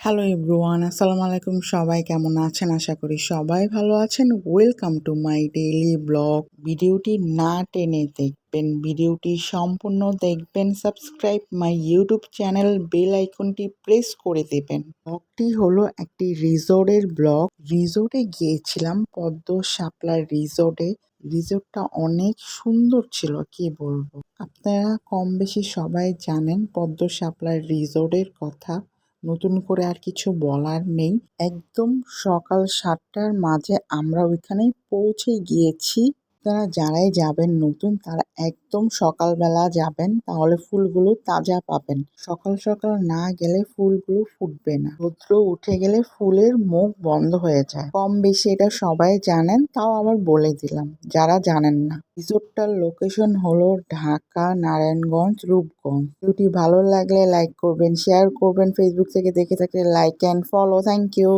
Hello everyone আসসালামু আলাইকুম সবাই কেমন আছেন? আশা করি সবাই ভালো আছেন। Welcome to my daily blog ভিডিওটি না টেনে দেখবেন। ভিডিওটি সম্পূর্ণ দেখবেন। Subscribe my YouTube channel bell আইকনটি প্রেস করে দেবেন। ব্লগটি হলো একটি রিসোর্টের ব্লগ রিসোর্টে গিয়েছিলাম, পদ্ম শাপলার রিসোর্টে রিসোর্টটা অনেক সুন্দর ছিল, কি বলব? আপনারা কম বেশি সবাই জানেন পদ্ম শাপলার রিসোর্টের কথা। নতুন করে আর কিছু বলার নেই। একদম সকাল সাতটার মাঝে আমরা ওইখানে পৌঁছে গিয়েছি। আপনারা যারাই যাবেন নতুন, তারা একদম সকালবেলা যাবেন, তাহলে ফুলগুলো তাজা পাবেন। সকাল সকাল না গেলে ফুলগুলো ফুটবে না। রৌদ্র উঠে গেলে ফুলের মুখ বন্ধ হয়ে যায়। কম বেশি এটা সবাই জানেন, তাও আবার বলে দিলাম, যারা জানেন না। রিসোর্টটার লোকেশন হলো ঢাকা, নারায়ণগঞ্জ, রূপগঞ্জ। ভিডিওটি ভালো লাগলে লাইক করবেন, শেয়ার করবেন, ফেসবুক থেকে দেখে থাকলে like and follow. Thank you.